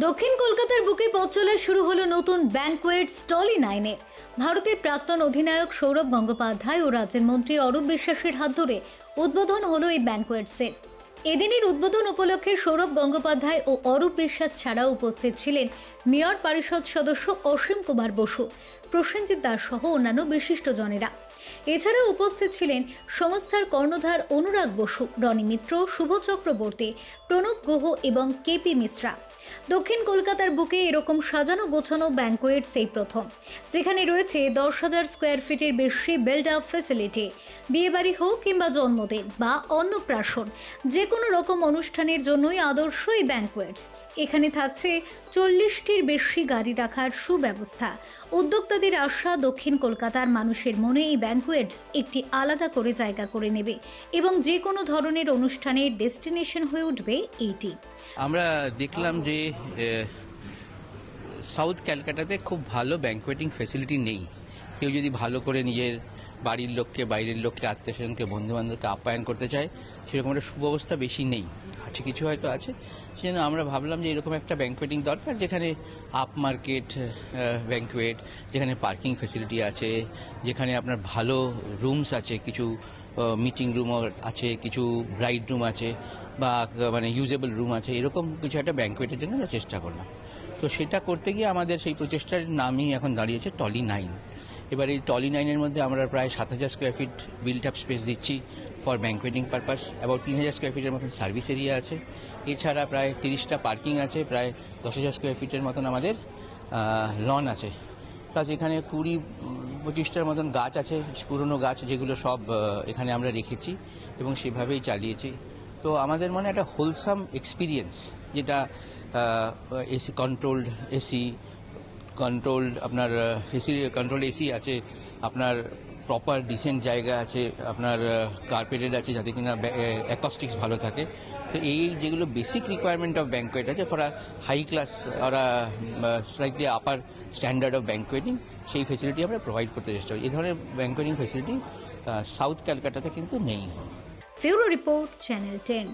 দক্ষিণ কলকাতার বুকে পথ শুরু হলো নতুন ব্যাংকোয়েট স্টলি নাইনের ভারতের প্রাক্তন অধিনায়ক সৌরভ গঙ্গোপাধ্যায় ও রাজ্যের মন্ত্রী অরূপ বিশ্বাসের হাত ধরে উদ্বোধন হলো এই ব্যাংকোয়েটসের এদিনের উদ্বোধন উপলক্ষে সৌরভ গঙ্গোপাধ্যায় ও অরূপ বিশ্বাস ছাড়াও উপস্থিত ছিলেন মেয়র পরিষদ সদস্য অসীম কুমার বসু, প্রসেনজিৎ দাস সহ অন্যান্য বিশিষ্টজনেরা এছাড়াও উপস্থিত ছিলেন সংস্থার কর্ণধার অনুরাগ বসু, রনি মিত্র, শুভ চক্রবর্তী, প্রণব গুহ এবং কেপি মিশ্রা। দক্ষিণ কলকাতার বুকে এরকম সাজানো গোছানো ব্যাংকোয়েট সেই প্রথম, যেখানে রয়েছে দশ হাজার স্কোয়ার ফিটের বেশি বিল্ড আপ ফেসিলিটি বিয়েবাড়ি হোক কিংবা জন্মদিন বা অন্নপ্রাশন যে কোনো রকম অনুষ্ঠানের জন্যই আদর্শ এই ব্যাংকোয়েটস এখানে থাকছে চল্লিশটির বেশি গাড়ি রাখার সুব্যবস্থা। উদ্যোক্তাদের আশা দক্ষিণ কলকাতার মানুষের মনে এই ব্যাংকোয়েটস একটি আলাদা করে জায়গা করে নেবে এবং যে কোনো ধরনের অনুষ্ঠানের ডেস্টিনেশন হয়ে উঠবে এইটি। আমরা দেখলাম যে সাউথ ক্যালকাটাতে খুব ভালো ব্যাঙ্কুয়েটিং ফেসিলিটি নেই। কেউ যদি ভালো করে নিজের বাড়ির লোককে, বাইরের লোককে, আত্মীয় স্বজনকে বন্ধু বান্ধবকে আপ্যায়ন করতে চায়, সেরকম একটা সুব্যবস্থা বেশি নেই। আছে, কিছু হয়তো আছে। সেজন্য আমরা ভাবলাম যে এরকম একটা ব্যাংকোয়েটিং দরকার, যেখানে আপ মার্কেট ব্যাঙ্কুয়েট যেখানে পার্কিং ফেসিলিটি আছে, যেখানে আপনার ভালো রুমস আছে, কিছু মিটিং রুম আছে, কিছু ব্রাইড রুম আছে, বা মানে ইউজেবল রুম আছে, এরকম কিছু একটা ব্যাঙ্কুয়েটের জন্য আমরা চেষ্টা করলাম। তো সেটা করতে গিয়ে আমাদের সেই প্রচেষ্টার নামই এখন দাঁড়িয়েছে টলি নাইন এবার এই টলি নাইনের মধ্যে আমরা প্রায় সাত হাজার square feet built up space দিচ্ছি ফর ব্যাংকোয়েটিং পারপাস অ্যাবাউট তিন হাজার স্কোয়ার ফিটের মতন সার্ভিস এরিয়া আছে। এছাড়া প্রায় তিরিশটা পার্কিং আছে, প্রায় দশ হাজার স্কোয়ার ফিটের মতন আমাদের লন আছে। প্লাস এখানে কুড়ি পঁচিশটার মতন গাছ আছে, পুরনো গাছ যেগুলো সব এখানে আমরা রেখেছি এবং সেভাবেই চালিয়েছি। তো আমাদের মনে একটা হোলসাম এক্সপিরিয়েন্স যেটা এসি কন্ট্রোলড এসি কন্ট্রোলড আপনার ফেসিলি কন্ট্রোল এসি আছে, আপনার প্রপার ডিসেন্ট জায়গা আছে, আপনার কার্পেটেড আছে যাতে কিনা অ্যাকস্টিক্স ভালো থাকে। তো এই যেগুলো বেসিক রিকোয়ারমেন্ট অফ ব্যাংকোয়েট আছে ফর হাই ক্লাস ওরা slightly upper standard of banqueting সেই ফেসিলিটি আমরা প্রোভাইড করতে চেষ্টা করি। এই ধরনের ব্যাঙ্কোয়েটিং ফেসিলিটি সাউথ ক্যালকাটাতে কিন্তু নেই। ফিউরো রিপোর্ট চ্যানেল টেন